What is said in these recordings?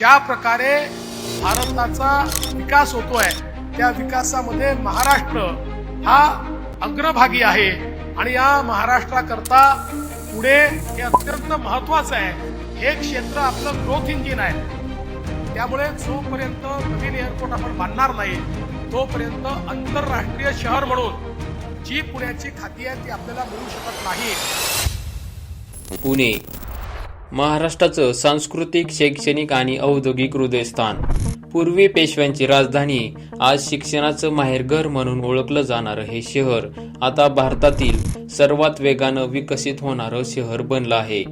ज्या प्रकारे भारताचा विकास होतोय त्या विकासामध्ये महाराष्ट्र हा अग्रभागी आहे. आणि या महाराष्ट्राकरता पुढे हे अत्यंत महत्वाचं आहे. हे क्षेत्र आपलं ग्रोथ इंजिन आहे. त्यामुळे जोपर्यंत नवीन एअरपोर्ट आपण बांधणार नाही तोपर्यंत आंतरराष्ट्रीय शहर म्हणून जी पुण्याची खाती आहे ती आपल्याला मिळू शकत नाही. पुणे महाराष्ट्राचं सांस्कृतिक शैक्षणिक आणि औद्योगिक हृदयस्थान. पूर्वी पेशव्यांची राजधानी आज शिक्षणाचं माहेरघर म्हणून ओळखलं जाणारं हे शहर आता भारतातील सर्वात वेगानं विकसित होणारं शहर बनलं आहे.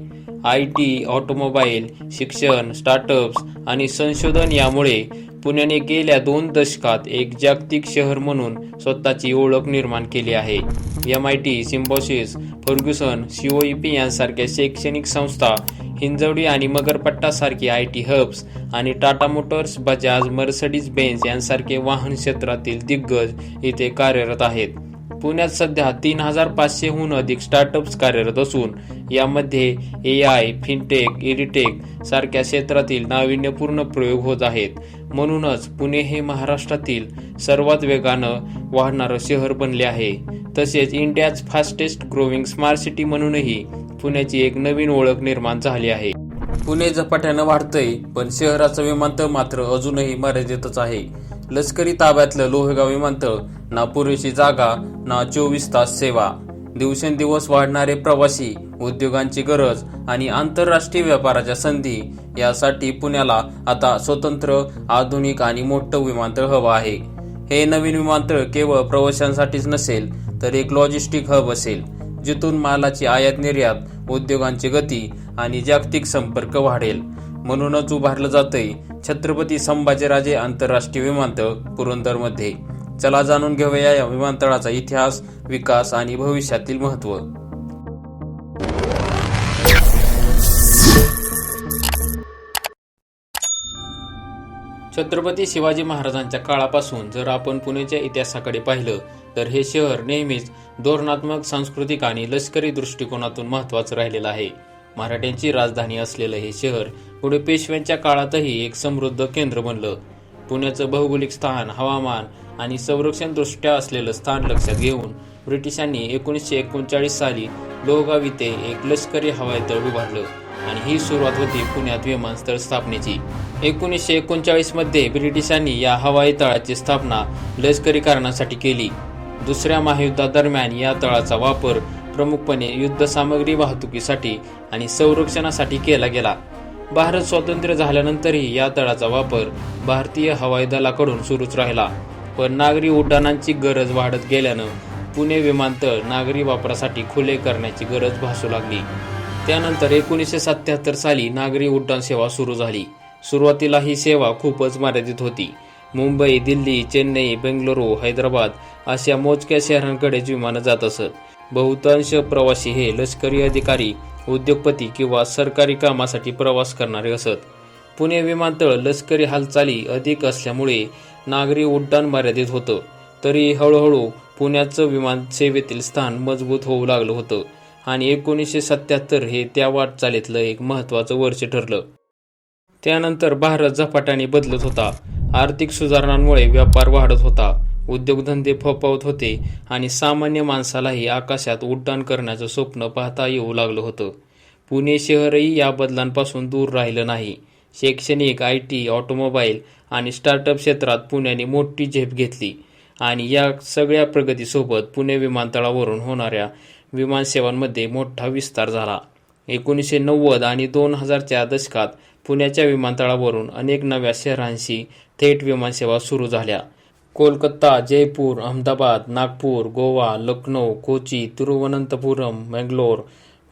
आय टी ऑटोमोबाईल शिक्षण स्टार्टअप्स आणि संशोधन यामुळे पुण्याने गेल्या दोन दशकात एक जागतिक शहर म्हणून स्वतःची ओळख निर्माण केली आहे. M I T Symbiosis Fergusson COEP यांसारख्या शैक्षणिक संस्था हिंजवडी आणि मगरपट्टा सारखी आय टी हब्स आणि Tata motors Bajaj Mercedes Benz यांसारखे वाहन क्षेत्रातील दिग्गज इथे कार्यरत आहेत. पुण्यात सध्या तीन हजार पाचशेहून अधिक स्टार्टअप्स कार्यरत असून यामध्ये ए आय फिनटेक इरिटेक सारख्या क्षेत्रातील नाविन्यपूर्ण प्रयोग होत आहेत. म्हणूनच पुणे हे महाराष्ट्रातील सर्वात वेगानं वाढणारं शहर बनले आहे. तसेच India's fastest growing smart city म्हणूनही पुण्याची एक नवीन ओळख निर्माण झाली आहे. पुणे झपाट्यानं वाढतंय पण शहराचं विमानतळ मात्र अजूनही मर्यादितच आहे. लष्करी ताब्यातलं लोहगाव विमानतळ ना पुरेशी जागा ना चोवीस तास सेवा. दिवसेंदिवस वाढणारे प्रवासी उद्योगांची गरज आणि आंतरराष्ट्रीय व्यापाराच्या संधी यासाठी पुण्याला आता स्वतंत्र आधुनिक आणि मोठं विमानतळ हवं आहे. हे नवीन विमानतळ केवळ प्रवाशांसाठीच नसेल तर एक लॉजिस्टिक हब असेल जिथून मालाची आयात निर्यात उद्योगांची गती आणि जागतिक संपर्क वाढेल. म्हणूनच उभारलं जातंय. छत्रपती संभाजीराजे आंतरराष्ट्रीय विमानतळ पुरंदरमध्ये. चला जाणून घेऊया या विमानतळाचा इतिहास विकास आणि भविष्यातील महत्त्व. छत्रपती शिवाजी महाराजांच्या काळापासून जर आपण पुण्याच्या इतिहासाकडे पाहिलं तर हे शहर नेहमीच धोरणात्मक सांस्कृतिक आणि लष्करी दृष्टिकोनातून महत्वाचं राहिलेलं आहे. मराठ्यांची राजधानी असलेलं हे शहर पुढे पेशव्यांच्या काळातही एक समृद्ध केंद्र बनलं. पुण्याचं भौगोलिक स्थान हवामान आणि संरक्षण दृष्ट्या असलेलं स्थान लक्षात घेऊन ब्रिटिशांनी एकोणीसशे एकोणचाळीस साली लोहगाव इथे एक लष्करी हवाई तळ उभारलं आणि ही सुरुवात होती पुण्यात विमानस्थळ स्थापनेची. एकोणीसशे एकोणचाळीसमध्ये ब्रिटिशांनी या हवाई तळाची स्थापना लष्करी कारणासाठी केली. दुसऱ्या महायुद्धादरम्यान या तळाचा वापर प्रमुखपणे युद्ध सामग्री वाहतुकीसाठी आणि संरक्षणासाठी केला गेला. भारत स्वातंत्र्य झाल्यानंतरही या तळाचा वापर भारतीय हवाई दलाकडून सुरूच राहिला. पण नागरी उड्डाणांची गरज वाढत गेल्यानं पुणे विमानतळ नागरी वापरासाठी खुले करण्याची गरज भासू लागली. त्यानंतर एकोणीसशे सत्याहत्तर साली नागरी उड्डाण सेवा सुरू झाली. सुरुवातीला ही सेवा खूपच मर्यादित होती. मुंबई दिल्ली चेन्नई बेंगलुरू हैदराबाद अशा मोजक्या शहरांकडेच विमानं जात असत. बहुतांश प्रवासी हे लष्करी अधिकारी उद्योगपती किंवा सरकारी कामासाठी प्रवास करणारे असत. पुणे विमानतळ लष्करी हालचाली अधिक असल्यामुळे नागरी उड्डाण मर्यादित होतं. तरी हळूहळू पुण्याचं विमान सेवेतील स्थान मजबूत होऊ लागलं होतं आणि एकोणीसशे सत्याहत्तर हे त्या वाटचालीतलं एक महत्त्वाचं वर्ष ठरलं. त्यानंतर भारत झपाट्याने बदलत होता. आर्थिक सुधारणांमुळे व्यापार वाढत होता. उद्योगधंदे फोपावत होते आणि सामान्य माणसालाही आकाशात उड्डाण करण्याचं स्वप्न पाहता येऊ लागलं होतं. पुणे शहरही या बदलांपासून दूर राहिलं नाही. शैक्षणिक आय टी ऑटोमोबाईल आणि स्टार्टअप क्षेत्रात पुण्याने मोठी झेप घेतली आणि या सगळ्या प्रगतीसोबत पुणे विमानतळावरून होणाऱ्या विमानसेवांमध्ये मोठा विस्तार झाला. एकोणीसशे नव्वद आणि दोन हजारच्या दशकात पुण्याच्या विमानतळावरून अनेक नव्या शहरांशी थेट विमानसेवा सुरू झाल्या. कोलकाता जयपूर अहमदाबाद नागपूर गोवा लखनौ कोची तिरुवनंतपुरम मंगलोर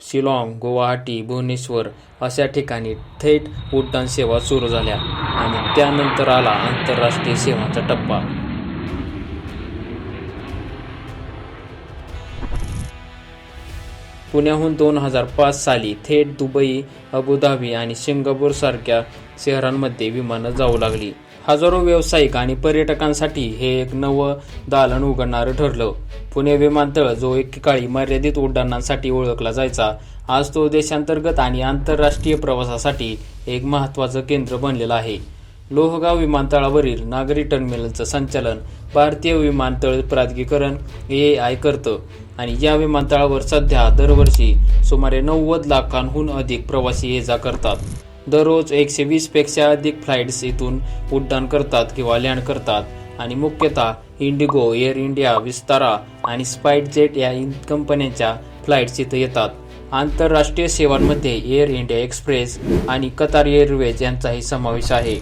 शिलाँग गुवाहाटी भुवनेश्वर अशा ठिकाणी थेट उड्डाण सेवा सुरू झाल्या आणि त्यानंतर आला आंतरराष्ट्रीय सेवांचा टप्पा. पुण्याहून दोन हजार पाच साली थेट दुबई अबुधाबी आणि सिंगापूर सारख्या शहरांमध्ये विमानं जाऊ लागली. हजारो व्यावसायिक आणि पर्यटकांसाठी हे एक नवं दालन उघडणारं ठरलं. पुणे विमानतळ जो एकेकाळी मर्यादित उड्डाणांसाठी ओळखला जायचा आज तो देशांतर्गत आणि आंतरराष्ट्रीय प्रवासासाठी एक महत्त्वाचं केंद्र बनलेलं आहे. लोहगाव विमानतळावरील नागरी टर्मिनलचं संचालन भारतीय विमानतळ प्राधिकरण ए आय करतं आणि या विमानतळावर सध्या दरवर्षी सुमारे नव्वद लाखांहून अधिक प्रवासी ये जा करतात. दररोज एकशे वीसपेक्षा अधिक फ्लाईट्स इथून उड्डाण करतात किंवा लँड करतात. आणि मुख्यतः इंडिगो एअर इंडिया विस्तारा आणि स्पाईट जेट या इन- कंपन्यांच्या फ्लाईट्स इथं येतात. आंतरराष्ट्रीय सेवांमध्ये एअर इंडिया एक्सप्रेस आणि कतार एअरवेज यांचाही समावेश आहे.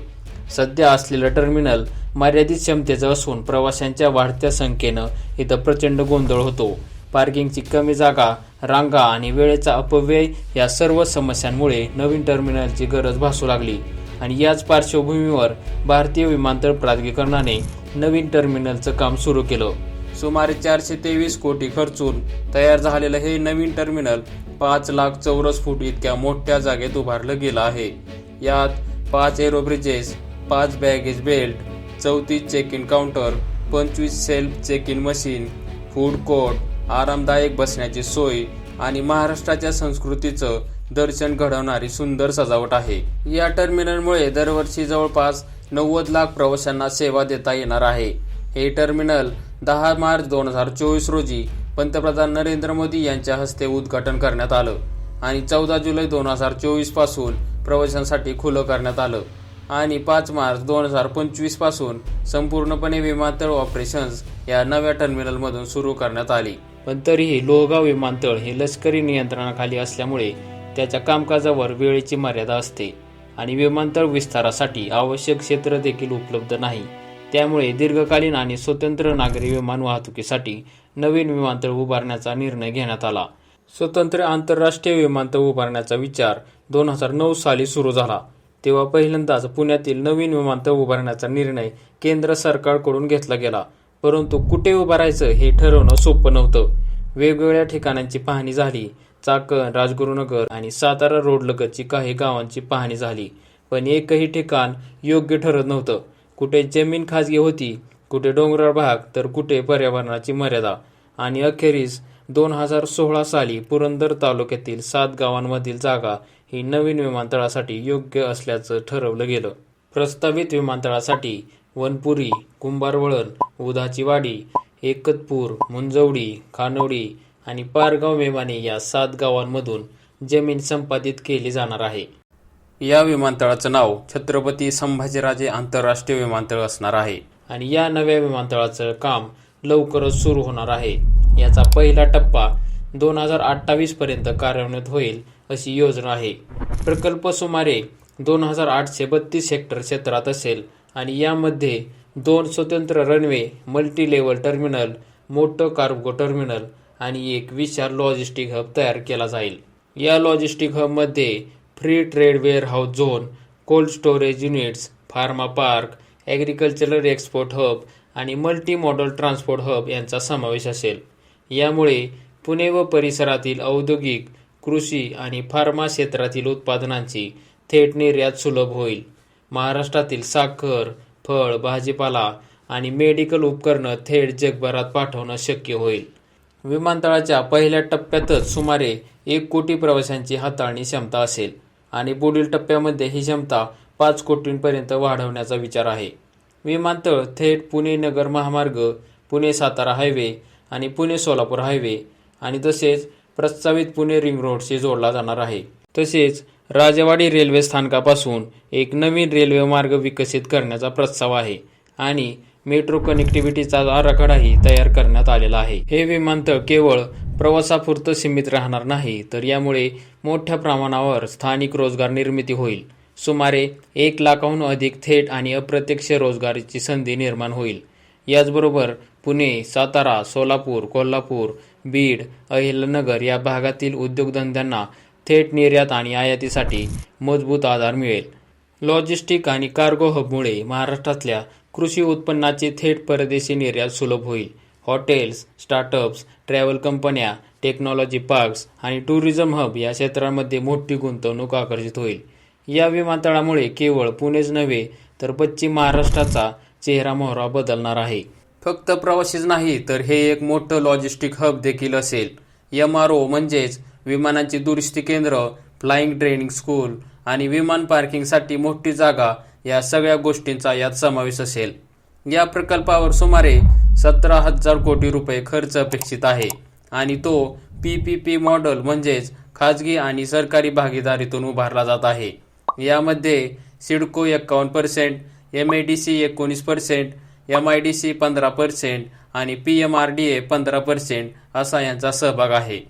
सध्या असलेलं टर्मिनल मर्यादित क्षमतेचं असून प्रवाशांच्या वाढत्या संख्येनं इथं प्रचंड गोंधळ होतो. पार्किंगची कमी जागा रांगा आणि वेळेचा अपव्यय या सर्व समस्यांमुळे नवीन टर्मिनलची गरज भासू लागली. आणि याच पार्श्वभूमीवर भारतीय विमानतळ प्राधिकरणाने नवीन टर्मिनलचं काम सुरू केलं. सुमारे चारशे तेवीस कोटी खर्चून तयार झालेलं हे नवीन टर्मिनल पाच लाख चौरस फूट इतक्या मोठ्या जागेत उभारलं गेलं आहे. यात पाच एरो ब्रिजेस पाच बॅगेज बेल्ट चौतीस चेक इन काउंटर पंचवीस self check in machine food court आरामदायक बसण्याची सोय आणि महाराष्ट्राच्या संस्कृतीचं दर्शन घडवणारी सुंदर सजावट आहे. या टर्मिनलमुळे दरवर्षी जवळपास नव्वद लाख प्रवाशांना सेवा देता येणार आहे. हे टर्मिनल दहा मार्च दोन हजार चोवीस रोजी पंतप्रधान नरेंद्र मोदी यांच्या हस्ते उद्घाटन करण्यात आलं आणि चौदा जुलै दोन हजार चोवीसपासून प्रवाशांसाठी खुलं करण्यात आलं आणि पाच मार्च दोन हजार पंचवीसपासून संपूर्णपणे विमानतळ ऑपरेशन्स या नव्या टर्मिनलमधून सुरू करण्यात आली. पण तरीही लोहगाव विमानतळ हे लष्करी नियंत्रणाखाली असल्यामुळे त्याच्या कामकाजावर वेळेची मर्यादा असते आणि विमानतळ विस्तारासाठी आवश्यक क्षेत्र देखील उपलब्ध नाही. त्यामुळे दीर्घकालीन आणि स्वतंत्र नागरी विमान वाहतुकीसाठी नवीन विमानतळ उभारण्याचा निर्णय घेण्यात आला. स्वतंत्र आंतरराष्ट्रीय विमानतळ उभारण्याचा विचार दोन हजार नऊ साली सुरू झाला. तेव्हा पहिल्यांदाच पुण्यातील नवीन विमानतळ उभारण्याचा निर्णय केंद्र सरकारकडून घेतला गेला. परंतु कुठे उभारायचं हे ठरवणं सोपं नव्हतं. वेगवेगळ्या ठिकाणांची पाहणी झाली. चाकण राजगुरुनगर आणि सातारा रोडलगतची काही गावांची पाहणी झाली. पण एकही ठिकाण योग्य ठरत नव्हतं. कुठे जमीन खाजगी होती कुठे डोंगराळ भाग तर कुठे पर्यावरणाची मर्यादा. आणि अखेरीस दोन हजार सोळा साली पुरंदर तालुक्यातील सात गावांमधील जागा ही नवीन विमानतळासाठी योग्य असल्याचं ठरवलं गेलं. प्रस्तावित विमानतळासाठी वनपुरी कुंभारवळण उदाची वाडी एकतपूर मुंजवडी खानोडी आणि पारगाव मेवाने या सात गावांमधून जमीन संपादित केली जाणार आहे. या विमानतळाचं नाव छत्रपती संभाजीराजे आंतरराष्ट्रीय विमानतळ असणार आहे. आणि या नव्या विमानतळाचं काम लवकरच सुरू होणार आहे. याचा पहिला टप्पा दोन हजार अठ्ठावीस पर्यंत कार्यान्वित होईल अशी योजना आहे. प्रकल्प सुमारे दोन हजार आठशे बत्तीस हेक्टर क्षेत्रात असेल आणि यामध्ये दोन स्वतंत्र रनवे मल्टी लेवल टर्मिनल मोठं कार्गो टर्मिनल आणि एक विशाल लॉजिस्टिक हब तयार केला जाईल. या logistic हबमध्ये free trade warehouse zone cold storage units pharma park agricultural export hub आणि मल्टी मॉडल ट्रान्सपोर्ट हब यांचा समावेश असेल. यामुळे पुणे व परिसरातील औद्योगिक कृषी आणि फार्मा क्षेत्रातील उत्पादनांची थेट निर्यात सुलभ होईल. महाराष्ट्रातील साखर फळ भाजीपाला आणि मेडिकल उपकरणं थेट जगभरात पाठवणं शक्य होईल. विमानतळाच्या पहिल्या टप्प्यातच सुमारे एक कोटी प्रवाशांची हाताळणी क्षमता असेल आणि पुढील टप्प्यामध्ये ही क्षमता पाच कोटींपर्यंत वाढवण्याचा विचार आहे. विमानतळ थेट पुणे नगर महामार्ग पुणे सातारा हायवे आणि पुणे सोलापूर हायवे आणि तसेच प्रस्तावित पुणे रिंग रोडशी जोडला जाणार आहे. तसेच राजेवाडी रेल्वे स्थानकापासून एक नवीन रेल्वे मार्ग विकसित करण्याचा प्रस्ताव आहे आणि मेट्रो कनेक्टिव्हिटीचा आराखडाही तयार करण्यात आलेला आहे. हे विमानतळ केवळ प्रवासापुरतं सीमित राहणार नाही तर यामुळे मोठ्या प्रमाणावर स्थानिक रोजगार निर्मिती होईल. सुमारे एक लाखाहून अधिक थेट आणि अप्रत्यक्ष रोजगाराची संधी निर्माण होईल. याचबरोबर पुणे सातारा सोलापूर कोल्हापूर बीड अहिलनगर या भागातील उद्योगधंद्यांना थेट निर्यात आणि आयातीसाठी मजबूत आधार मिळेल. लॉजिस्टिक आणि कार्गो हबमुळे महाराष्ट्रातल्या कृषी उत्पन्नाची थेट परदेशी निर्यात सुलभ होईल. हॉटेल्स स्टार्टअप्स ट्रॅव्हल कंपन्या टेक्नॉलॉजी पार्क्स आणि टुरिझम हब या क्षेत्रांमध्ये मोठी गुंतवणूक आकर्षित होईल. या विमानतळामुळे केवळ पुणेच नव्हे तर पश्चिम महाराष्ट्राचा चेहरा मोहरा बदलणार आहे. फक्त प्रवासीच नाही तर हे एक मोठं लॉजिस्टिक हब देखील असेल. एम आर ओ म्हणजेच विमानांची दुरुस्ती केंद्र फ्लाईंग ट्रेनिंग स्कूल आणि विमान पार्किंगसाठी मोठी जागा या सगळ्या गोष्टींचा यात समावेश असेल. या प्रकल्पावर सुमारे सतरा हजार कोटी रुपये खर्च अपेक्षित आहे आणि तो पी पी पी मॉडेल म्हणजेच खाजगी आणि सरकारी भागीदारीतून उभारला जात आहे. यामध्ये सिडको एक्कावन्न percent M A D C एकोणीस percent M I D C पंधरा पर्सेंट आणि P M R D A पंधरा पर्सेंट असा यांचा सहभाग आहे.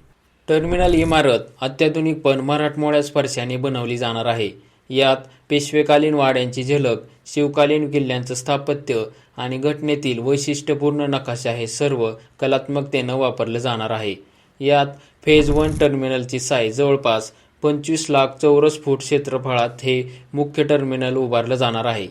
टर्मिनल इमारत अत्याधुनिक पण मराठमोळ्या स्पर्शाने बनवली जाणार आहे. यात पेशवेकालीन वाड्यांची झलक शिवकालीन किल्ल्यांचं स्थापत्य आणि घटनेतील वैशिष्ट्यपूर्ण नकाशा हे सर्व कलात्मकतेनं वापरलं जाणार आहे. यात फेज वन टर्मिनलची साईज जवळपास पंचवीस लाख चौरस फूट क्षेत्रफळात हे मुख्य टर्मिनल उभारलं जाणार आहे.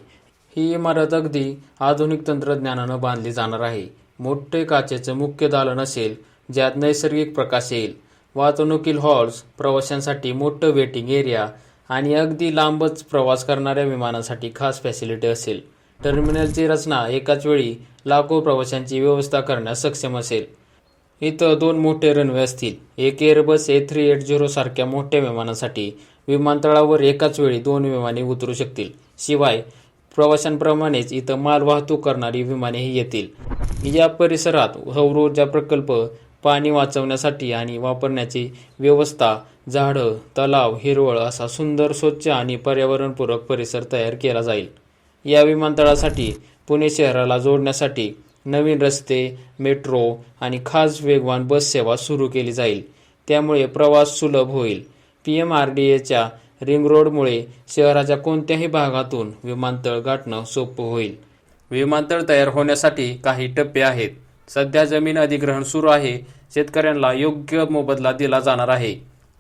ही इमारत अगदी आधुनिक तंत्रज्ञानानं बांधली जाणार आहे. मोठे काचेचं मुख्य दालन असेल ज्यात नैसर्गिक प्रकाश येईल. वाहतुकील हॉल्स प्रवाशांसाठी मोठं वेटिंग एरिया आणि अगदी लांबच प्रवास करणाऱ्या विमानासाठी खास फॅसिलिटी असेल. टर्मिनलची रचना एकाच वेळी लाखो प्रवाशांची व्यवस्था करण्यास सक्षम असेल. इथं दोन मोठे रनवे असतील. एक Airbus A three eight zero सारख्या मोठ्या विमानासाठी विमानतळावर एकाच वेळी दोन विमाने उतरू शकतील. शिवाय प्रवाशांप्रमाणेच इथं माल वाहतूक करणारी विमानेही येतील. या परिसरात सौर ऊर्जा प्रकल्प पाणी वाचवण्यासाठी आणि वापरण्याची व्यवस्था झाडं तलाव हिरवळ असा सुंदर स्वच्छ आणि पर्यावरणपूरक परिसर तयार केला जाईल. या विमानतळासाठी पुणे शहराला जोडण्यासाठी नवीन रस्ते मेट्रो आणि खास वेगवान बस सेवा सुरू केली जाईल. त्यामुळे प्रवास सुलभ होईल. पी एम आर डी एच्या रिंग रोडमुळे शहराच्या कोणत्याही भागातून विमानतळ गाठणं सोपं होईल. विमानतळ तयार होण्यासाठी काही टप्पे आहेत. सध्या जमीन अधिग्रहण सुरू आहे. शेतकऱ्यांना योग्य मोबदला दिला जाणार आहे.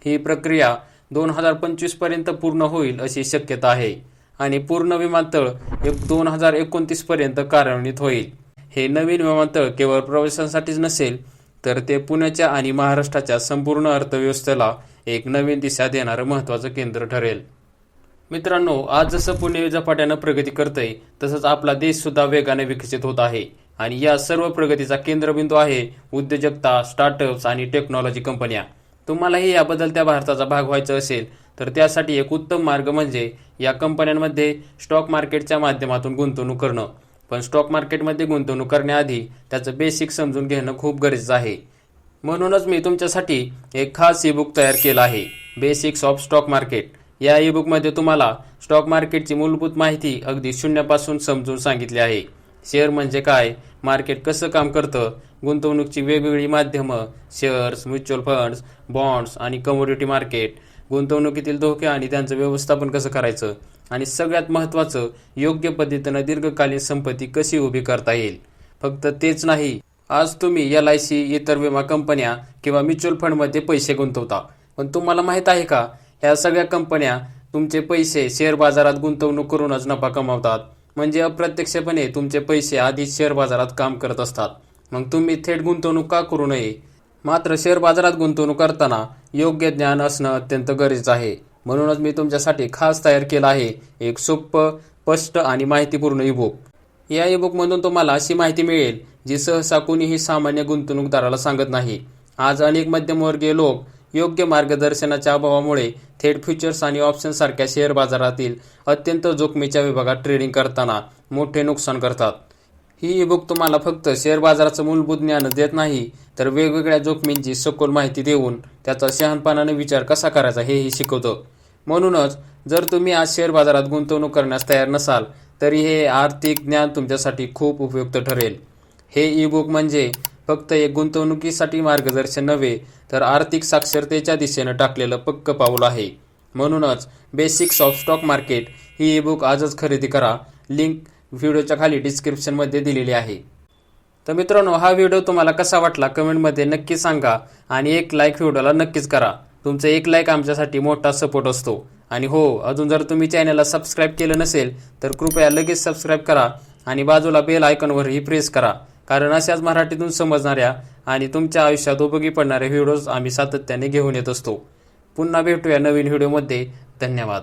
ही प्रक्रिया दोन हजार पंचवीसपर्यंत पूर्ण होईल अशी शक्यता आहे आणि पूर्ण विमानतळ एक दोन हजार एकोणतीस पर्यंत कार्यान्वित होईल. हे नवीन विमानतळ केवळ प्रवाशांसाठीच नसेल तर ते पुण्याच्या आणि महाराष्ट्राच्या संपूर्ण अर्थव्यवस्थेला एक नवीन दिशा देणारं महत्त्वाचं केंद्र ठरेल. मित्रांनो आज जसं पुणे झपाट्यानं प्रगती करतंय तसंच आपला देश सुद्धा वेगाने विकसित होत आहे. आणि या सर्व प्रगतीचा केंद्रबिंदू आहे उद्योजकता स्टार्टअप्स आणि टेक्नॉलॉजी कंपन्या तुम्हालाही या बदलत्या भारताचा भाग व्हायचं असेल तर त्यासाठी एक उत्तम मार्ग म्हणजे या कंपन्यांमध्ये स्टॉक मार्केटच्या माध्यमातून गुंतवणूक करणं. पण स्टॉक मार्केटमध्ये गुंतवणूक करण्याआधी त्याचं बेसिक समजून घेणं खूप गरजेचं आहे. म्हणूनच मी तुमच्यासाठी एक खास ईबुक तयार केला आहे बेसिक्स ऑफ स्टॉक मार्केट या ईबुकमध्ये तुम्हाला स्टॉक मार्केटची मूलभूत माहिती अगदी शून्यापासून समजून सांगितली आहे. शेअर म्हणजे काय? मार्केट कसं काम करतं? गुंतवणूकची वेगवेगळी माध्यमं शेअर्स म्युच्युअल फंड्स बॉन्ड्स आणि कमोडिटी मार्केट गुंतवणुकीतील धोके आणि त्यांचं व्यवस्थापन कसं करायचं? आणि सगळ्यात महत्त्वाचं योग्य पद्धतीनं दीर्घकालीन संपत्ती कशी उभी करता येईल? फक्त तेच नाही आज तुम्ही एल आय सी इतर विमा कंपन्या किंवा म्युच्युअल फंडमध्ये पैसे गुंतवता. पण तुम्हाला माहीत आहे का? ह्या सगळ्या कंपन्या तुमचे पैसे शेअर बाजारात गुंतवणूक करूनच नफा कमावतात. म्हणजे अप्रत्यक्षपणे तुमचे पैसे आधीच शेअर बाजारात काम करत असतात. मग तुम्ही थेट गुंतवणूक का करू नये? मात्र शेअर बाजारात गुंतवणूक करताना योग्य ज्ञान असणं अत्यंत गरजेचं आहे. म्हणूनच मी तुमच्यासाठी खास तयार केलं आहे एक सोपं स्पष्ट आणि माहितीपूर्ण ईबुक या ईबुकमधून तुम्हाला अशी माहिती मिळेल जी सहसा कोणीही सामान्य गुंतवणूकदाराला सांगत नाही. आज अनेक मध्यमवर्गीय लोक योग्य मार्गदर्शनाच्या अभावामुळे थेट फ्युचर्स आणि ऑप्शन सारख्या शेअर बाजारातील अत्यंत जोखमीच्या विभागात ट्रेडिंग करताना मोठे नुकसान करतात. ही ईबुक तुम्हाला फक्त शेअर बाजाराचं मूलभूत ज्ञान देत नाही तर वेगवेगळ्या जोखमींची सखोल माहिती देऊन त्याचा शहाणपणाने विचार कसा करायचा हेही शिकवतं. म्हणूनच जर तुम्ही आज शेअर बाजारात गुंतवणूक करण्यास तयार नसाल तरी हे आर्थिक ज्ञान तुमच्यासाठी खूप उपयुक्त ठरेल. हे ई बुक म्हणजे फक्त एक गुंतवणुकीसाठी मार्गदर्शन नव्हे तर आर्थिक साक्षरतेच्या दिशेनं टाकलेलं पक्क पाऊल आहे. म्हणूनच बेसिक्स ऑफ स्टॉक मार्केट ही ई बुक आजच खरेदी करा. लिंक व्हिडिओच्या खाली डिस्क्रिप्शनमध्ये दिलेली आहे. तर मित्रांनो हा व्हिडिओ तुम्हाला कसा वाटला कमेंटमध्ये नक्की सांगा आणि एक लाईक व्हिडिओला नक्कीच करा. तुमचं एक लाईक आमच्यासाठी मोठा सपोर्ट असतो. आणि हो अजून जर तुम्ही चॅनलला सबस्क्राईब केलं नसेल तर कृपया लगेच सबस्क्राईब करा आणि बाजूला बेल आयकॉनवरही प्रेस करा. कारण अशाच मराठीतून समजणाऱ्या आणि तुमच्या आयुष्यात उपयोगी पडणारे व्हिडिओज आम्ही सातत्याने घेऊन येत असतो. पुन्हा भेटूया नवीन व्हिडिओमध्ये. धन्यवाद.